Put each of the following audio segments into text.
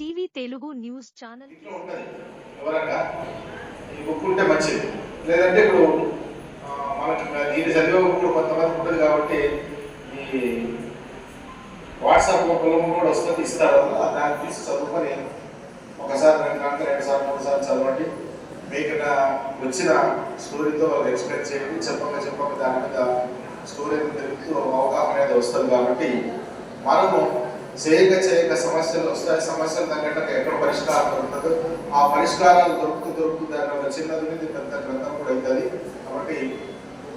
TV Telugu news channel ఉంటుంది. ఈ book ఉంటే మంచిది. లేదంటే ఇప్పుడు మనకి దీన్ని చదివే కొంతమంది ఉంటుంది కాబట్టి ఈ వాట్సాప్ కులం కూడా వస్తుంది ఇస్తారు. దాన్ని తీసి చదువుకొని ఒకసారి రెండు గంటలు రెండు సార్లు మూడు సార్లు చదవండి. మీకు వచ్చిన స్టోరీతో ఎక్స్ప్లెయిన్ చేయండి. చెప్పక చెప్పక దాని మీద స్టోరీ తెలుపుతూ ఒక అవగాహన అనేది వస్తుంది కాబట్టి మనము చేయక చేయక సమస్యలు వస్తాయి సమస్యలు తగ్గట్టు ఎక్కడ పరిష్కారం దొరుకుతుంది ఆ పరిష్కారాలు దొరుకుతూ దొరుకుతుంది దాని చిన్నది మీద పెద్ద గ్రంథం కూడా అవుతుంది కాబట్టి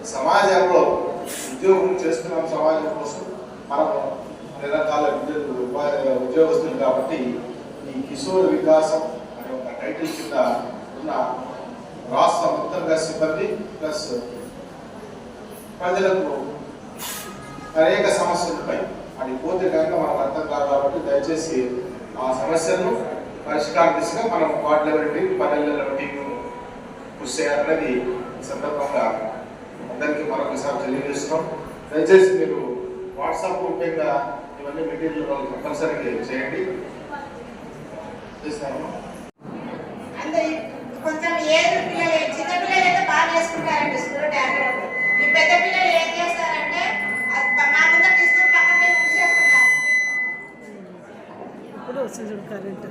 సమాజంలో ఉద్యోగం చేస్తున్నాం సమాజం కోసం మనం అన్ని రకాల ఉద్యోగ ఉద్యోగస్తులు కాబట్టి ఈ కిషోర్ వికాసం అనే ఒక టైటిల్ కింద ఉన్న రాష్ట్ర మొత్తంగా సిబ్బంది ప్లస్ ప్రజలకు అనేక సమస్యలు అది పోతే కనుక మనకు అర్థం కాదు కాబట్టి దయచేసి ఆ సమస్యను పరిష్కారం దిశగా మనం వార్డు లెవెల్ టీం పల్లెల లెవెల్ టీం కృషి చేయాలనేది సందర్భంగా అందరికీ మరొకసారి తెలియజేస్తున్నాం. దయచేసి మీరు వాట్సాప్ రూపంగా ఇవన్నీ మెటీరియల్ వాళ్ళు కంపల్సరీగా చేయండి. చేస్తాము కొంచెం ఏజ్ పిల్లలు చిన్న పిల్లలు అయితే బాగా చేసుకుంటారండి. ఇప్పుడు వస్తుంది చూడు కరెంట్